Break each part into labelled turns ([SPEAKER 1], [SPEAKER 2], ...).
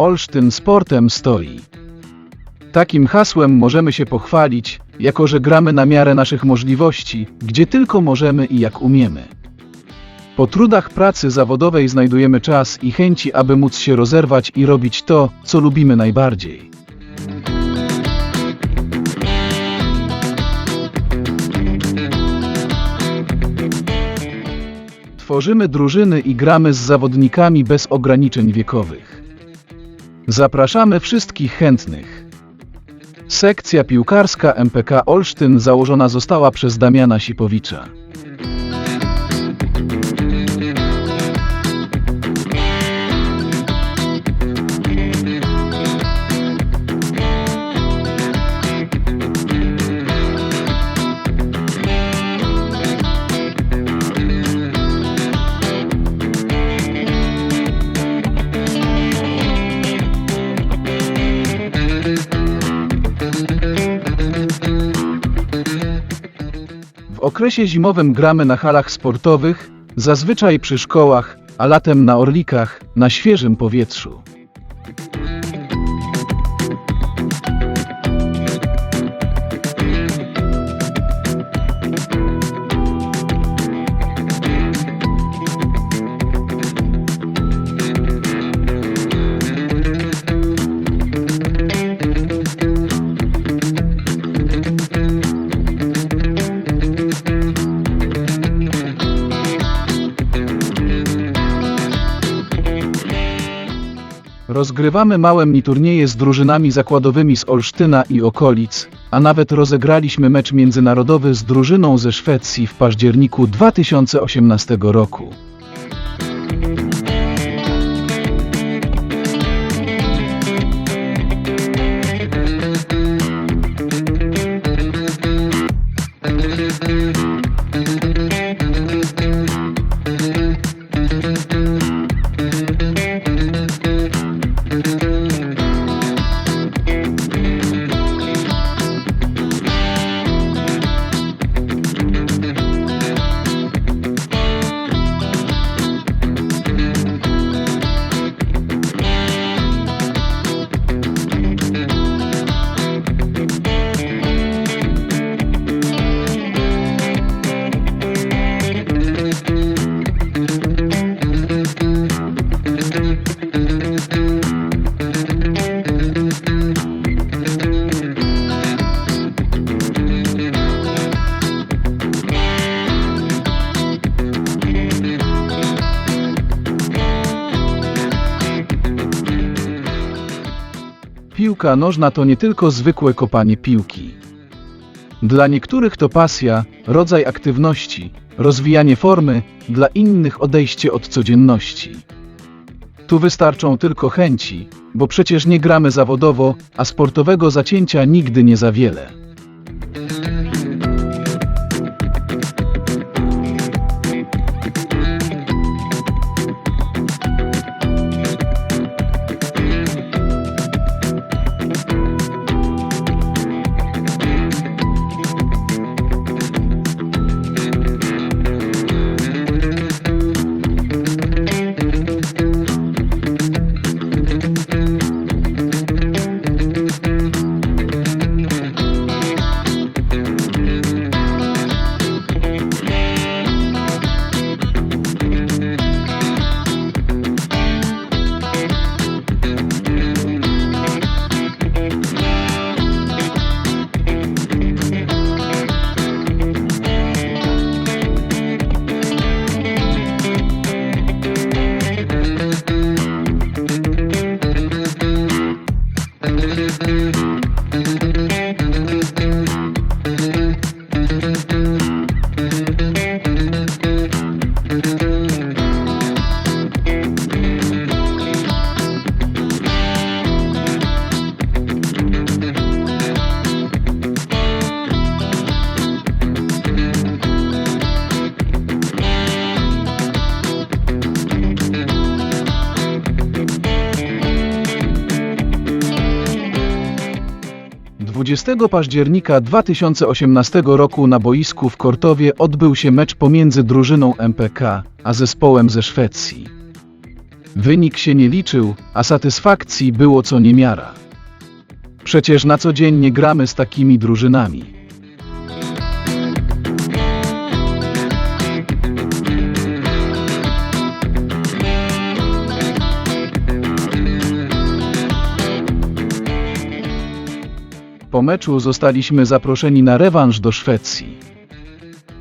[SPEAKER 1] Olsztyn sportem stoi. Takim hasłem możemy się pochwalić, jako że gramy na miarę naszych możliwości, gdzie tylko możemy i jak umiemy. Po trudach pracy zawodowej znajdujemy czas i chęci, aby móc się rozerwać i robić to, co lubimy najbardziej. Tworzymy drużyny i gramy z zawodnikami bez ograniczeń wiekowych. Zapraszamy wszystkich chętnych. Sekcja piłkarska MPK Olsztyn założona została przez Damiana Sipowicza. Okresie zimowym gramy na halach sportowych, zazwyczaj przy szkołach, a latem na orlikach, na świeżym powietrzu. Rozgrywamy małe mini-turnieje z drużynami zakładowymi z Olsztyna i okolic, a nawet rozegraliśmy mecz międzynarodowy z drużyną ze Szwecji w październiku 2018 roku. Piłka nożna to nie tylko zwykłe kopanie piłki. Dla niektórych to pasja, rodzaj aktywności, rozwijanie formy, dla innych odejście od codzienności. Tu wystarczą tylko chęci, bo przecież nie gramy zawodowo, a sportowego zacięcia nigdy nie za wiele. Müzik Dwudziestego października 2018 roku na boisku w Kortowie odbył się mecz pomiędzy drużyną MPK a zespołem ze Szwecji. Wynik się nie liczył, a satysfakcji było co niemiara. Przecież na co dzień nie gramy z takimi drużynami. Po meczu zostaliśmy zaproszeni na rewanż do Szwecji.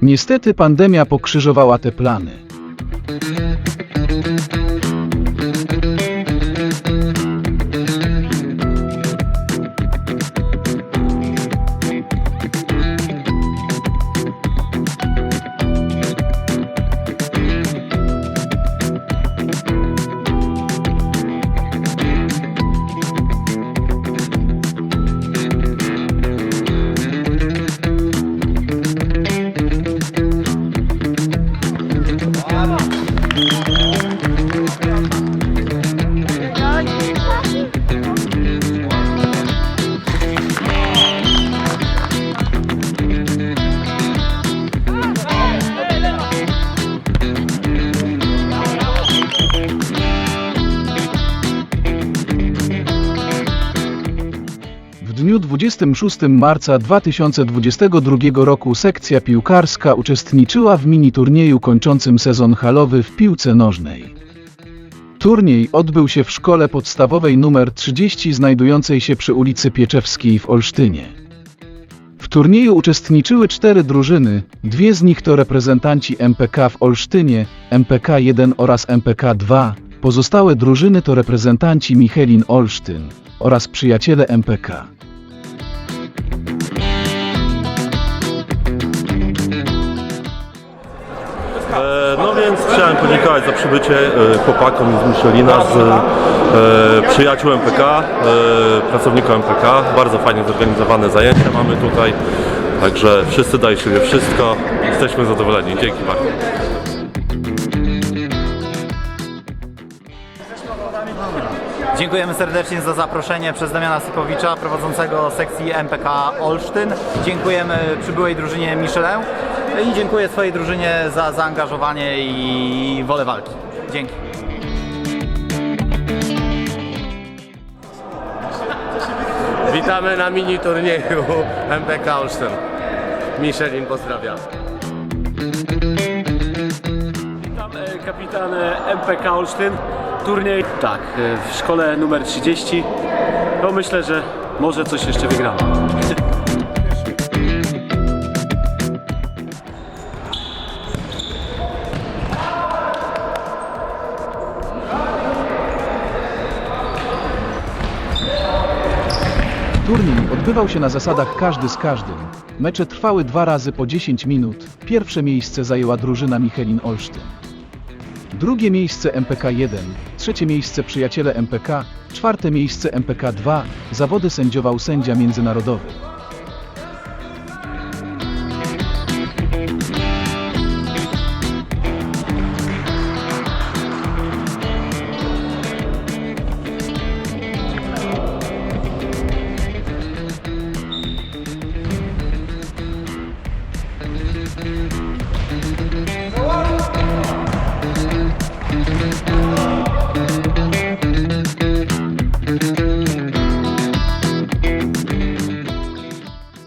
[SPEAKER 1] Niestety pandemia pokrzyżowała te plany. 26 marca 2022 roku sekcja piłkarska uczestniczyła w mini-turnieju kończącym sezon halowy w piłce nożnej. Turniej odbył się w szkole podstawowej nr 30 znajdującej się przy ulicy Pieczewskiej w Olsztynie. W turnieju uczestniczyły cztery drużyny, dwie z nich to reprezentanci MPK w Olsztynie, MPK 1 oraz MPK 2, pozostałe drużyny to reprezentanci Michelin Olsztyn oraz przyjaciele MPK.
[SPEAKER 2] Chciałem podziękować za przybycie e, chłopakom z Michelina, z e, przyjaciół MPK, e, pracownikom MPK. Bardzo fajnie zorganizowane zajęcia mamy tutaj. Także wszyscy dają siebie wszystko. Jesteśmy zadowoleni. Dzięki bardzo.
[SPEAKER 3] Dziękujemy serdecznie za zaproszenie przez Damiana Sypowicza, prowadzącego sekcji MPK Olsztyn. Dziękujemy przybyłej drużynie Michelin i dziękuję swojej drużynie za zaangażowanie i wolę walki. Dzięki.
[SPEAKER 4] Witamy na mini turnieju MPK Olsztyn. Michelin pozdrawia.
[SPEAKER 5] Kapitan MPK Olsztyn. Turniej, tak, e, w szkole numer 30. No myślę, że może coś jeszcze wygramy.
[SPEAKER 1] Turniej odbywał się na zasadach każdy z każdym. Mecze trwały dwa razy po 10 minut. Pierwsze miejsce zajęła drużyna Michelin Olsztyn. Drugie miejsce MPK 1, trzecie miejsce przyjaciele MPK, czwarte miejsce MPK 2. Zawody sędziował sędzia międzynarodowy.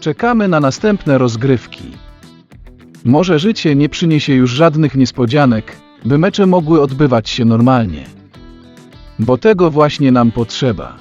[SPEAKER 1] Czekamy na następne rozgrywki. Może życie nie przyniesie już żadnych niespodzianek, by mecze mogły odbywać się normalnie. Bo tego właśnie nam potrzeba.